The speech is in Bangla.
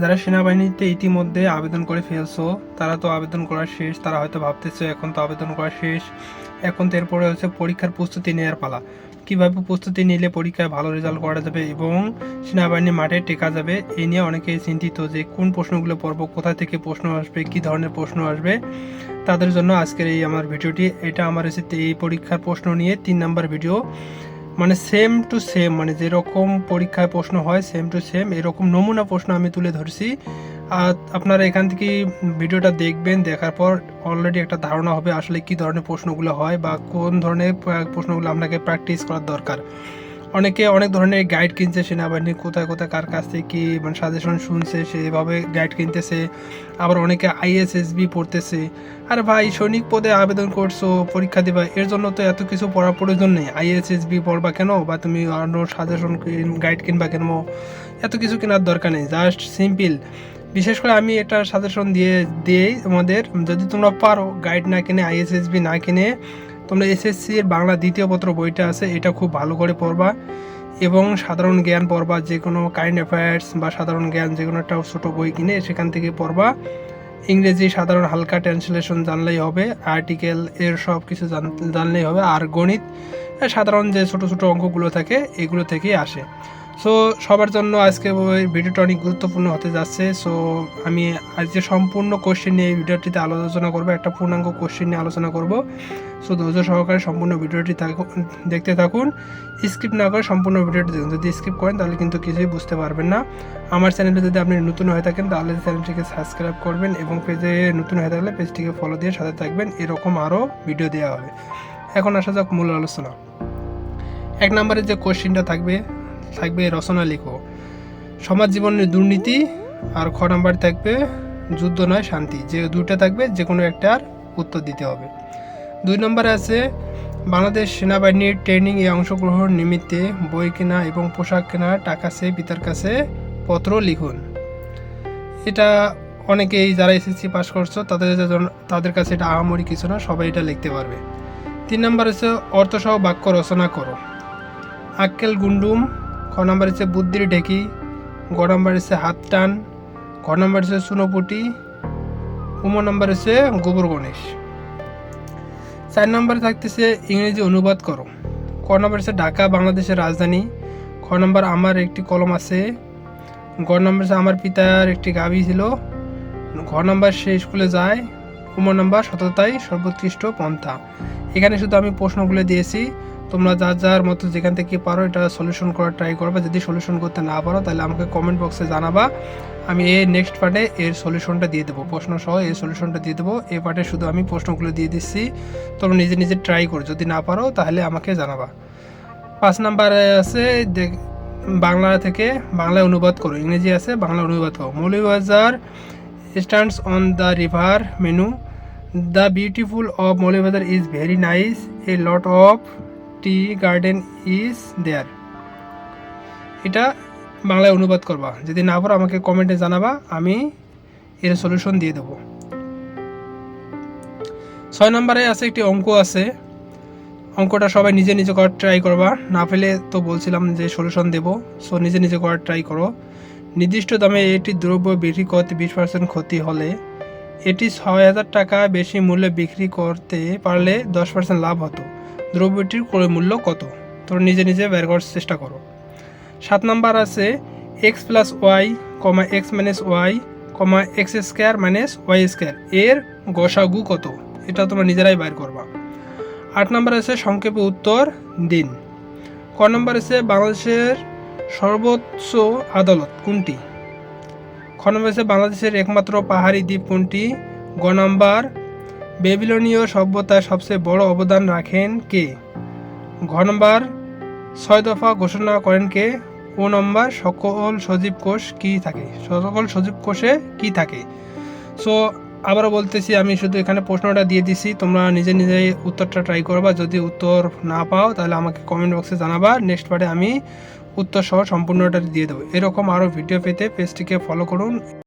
যারা সেনাবাহিনীতে ইতিমধ্যে আবেদন করে ফেলছো, তারা তো আবেদন করা শেষ, তারা হয়তো ভাবতেছে এখন তো আবেদন করা শেষ। এখন তো এরপরে হচ্ছে পরীক্ষার প্রস্তুতি নেওয়ার পালা। কীভাবে প্রস্তুতি নিলে পরীক্ষায় ভালো রেজাল্ট করা যাবে এবং সেনাবাহিনী মাঠে টেকা যাবে এই নিয়ে অনেকেই চিন্তিত যে কোন প্রশ্নগুলো পড়ব, কোথা থেকে প্রশ্ন আসবে, কি ধরনের প্রশ্ন আসবে। তাদের জন্য আজকের এই আমার ভিডিওটি, এটা আমার হচ্ছে এই পরীক্ষার প্রশ্ন নিয়ে তিন নাম্বার ভিডিও মানে সেম টু সেম মানে যেরকম পরীক্ষায় প্রশ্ন হয় সেম টু সেম এরকম নমুনা প্রশ্ন আমি তুলে ধরছি। আর আপনারা এখান থেকে ভিডিওটা দেখবেন, দেখার পর অলরেডি একটা ধারণা হবে আসলে কি ধরনের প্রশ্নগুলো হয় বা কোন ধরনের প্রশ্নগুলো আপনাকে প্র্যাকটিস করার দরকার। অনেকে অনেক ধরনের গাইড কিনছে সেনাবাহিনী, কোথায় কোথায় কার কাছ থেকে কি মানে সাজেশন শুনছে, সেভাবে গাইড কিনতেছে। আবার অনেকে আইএসএসবি পড়তেছে। আরে ভাই, সৈনিক পদে আবেদন করছ, পরীক্ষা দিবা, এর জন্য তো এত কিছু পড়ার প্রয়োজন নেই। আইএসএসবি পড়বা কেন? বা তুমি অন্য সাজেশন গাইড কিনবা কেন? এত কিছু কেনার দরকার নেই জাস্ট সিম্পল বিশেষ করে আমি এটা সাজেশন দিয়ে, দিয়েই তোমাদের, যদি তোমরা পারো গাইড না কিনে আইএসএসবি না কিনে তোমরা এসএসসির বাংলা দ্বিতীয় পত্র বইটা আছে, এটা খুব ভালো করে পড়বা। এবং সাধারণ জ্ঞান পড়বা, যে কোনো কারেন্ট অ্যাফেয়ার্স বা সাধারণ জ্ঞান, যে কোনো একটা ছোটো বই কিনে সেখান থেকে পড়বা। ইংরেজি সাধারণ হালকা ট্রান্সলেশন জানলেই হবে আর্টিকেল এর সব কিছু জান- জানলেই হবে, আর গণিত, সাধারণ যে ছোট ছোট অঙ্কগুলো থাকে, এগুলো থেকেই আসে। সো সবার জন্য আজকে ওই ভিডিওটা অনেক গুরুত্বপূর্ণ হতে যাচ্ছে। সো আমি আজকে সম্পূর্ণ কোশ্চেন নিয়ে এই ভিডিওটিতে আলোচনা করব, একটা পূর্ণাঙ্গ কোশ্চেন নিয়ে আলোচনা করব। সো ধৈর্য সহকারে সম্পূর্ণ ভিডিওটি দেখতে থাকুন। স্কিপ না করে সম্পূর্ণ ভিডিওটি দেখুন। যদি স্কিপ করেন, তাহলে কিন্তু কিছুই বুঝতে পারবেন না। আমার চ্যানেলে যদি আপনি নতুন হয়ে থাকেন, তাহলে চ্যানেলটিকে সাবস্ক্রাইব করবেন এবং পেজে নতুন হয়ে থাকলে পেজটিকে ফলো দিয়ে সাথে থাকবেন। এরকম আরও ভিডিও দেওয়া হবে। এখন আসা যাক মূল আলোচনা। এক নম্বরে যে কোশ্চেনটা থাকবে থাকবে রচনা লিখো সমাজ জীবনের দুর্নীতি আর খ নাম্বার থাকবে যুদ্ধ নয়, শান্তি। যে দুইটা থাকবে যে কোনো একটার উত্তর দিতে হবে। দুই নম্বরে আছে, বাংলাদেশ সেনাবাহিনীর ট্রেনিং এ অংশগ্রহণ নিমিত্তে বই কেনা এবং পোশাক কেনা, টাকা সে পিতার কাছে পত্র লিখুন। এটা অনেকেই যারা এসএসসি পাস করছ, তাদের তাদের কাছে এটা আহামরি কিছু না, সবাই এটা লিখতে পারবে। তিন নম্বর হচ্ছে, অর্থসহ বাক্য রচনা করো। আক্কেল গুন্ডুম খ নম্বর হচ্ছে বুদ্ধির ঢেকি, গ নম্বর হচ্ছে হাত টান ঘ নম্বর হচ্ছে চুনোপুটি উম নম্বর হচ্ছে গোবর গণেশ। চার নম্বরে থাকতেছে ইংরেজি অনুবাদ করো। ক নম্বর হচ্ছে ঢাকা, বাংলাদেশের রাজধানী। খ নম্বর আমার একটি কলম আছে। গ নম্বর হচ্ছে আমার পিতার একটি গাভী ছিল। ঘ নম্বর সে স্কুলে যায়। উম নম্বর, সততাই সর্বোৎকৃষ্ট পন্থা। এখানে শুধু আমি প্রশ্নগুলো দিয়েছি, তোমরা যার যার মতো যেখান থেকে পারো এটা সলিউশন করার ট্রাই করবে। যদি সলিউশন করতে না পারো, তাহলে আমাকে কমেন্ট বক্সে জানাবা। আমি এই নেক্সট পার্টে এর সলিউশনটা দিয়ে দেবো প্রশ্ন সহ এই সলিউশনটা দিয়ে দেবো। এ পার্টে শুধু আমি প্রশ্নগুলো দিয়ে দিচ্ছি, তোমরা নিজে নিজে ট্রাই করো। যদি না পারো, তাহলে আমাকে জানাবা। পাঁচ নাম্বারে আছে, দেখ- বাংলা থেকে বাংলায় অনুবাদ করো। ইংরেজি আছে বাংলা অনুবাদ করো। Moulvibazar stands on the river Manu the beautiful of Moulvibazar is very nice a lot of tea garden is there এটা বাংলায় অনুবাদ করবা। যদি না পারো, আমাকে কমেন্টে জানাবা। আমি এর সলিউশন দিয়ে দেবো। ছয় নম্বরে আছে একটি অঙ্ক আছে। অঙ্কটা সবাই নিজে নিজে করার ট্রাই করবা। না পেলে তো বলছিলাম যে সলিউশন দেবো। সো নিজে নিজে করার ট্রাই করো। নির্দিষ্ট দামে এটি দ্রব্য বিক্রি করতে বিশ পার্সেন্ট ক্ষতি হলে এটি ছয় হাজার টাকা বেশি মূল্যে বিক্রি করতে পারলে দশ পার্সেন্ট লাভ হতো। দ্রব্যটির ক্রয় মূল্য কত? তোমরা নিজে নিজে বের করার চেষ্টা করো। সাত নাম্বার আছে x plus y comma x minus y comma x square minus y square এর গসাগু কত? এটা তোমরা নিজেরাই বাইর করবা। আট নম্বর আছে সংক্ষেপে উত্তর দিন। ক নম্বর আছে বাংলাদেশের সর্বোচ্চ আদালত কোনটি? খ নম্বর বাংলাদেশের একমাত্র পাহাড়ি দ্বীপ কোনটি গ নম্বর। বেবিলনীয় সভ্যতায় সবচেয়ে বড় অবদান রাখেন কে? ঘ নম্বর। ছয় দফা ঘোষণা করেন কে? ও নম্বর। সকল সজীব কোষ কি থাকে? সকল সজীব কোষে কি থাকে? সো আবারও বলতেছি, আমি শুধু এখানে প্রশ্নটা দিয়ে দিছি, তোমরা নিজে নিজে উত্তরটা ট্রাই করবা। যদি উত্তর না পাও, তাহলে আমাকে কমেন্ট বক্সে জানাবা। নেক্সট পার্টে আমি উত্তর সহ সম্পূর্ণটা দিয়ে দেবো। এরকম আরও ভিডিও পেতে পেজটিকে ফলো করুন।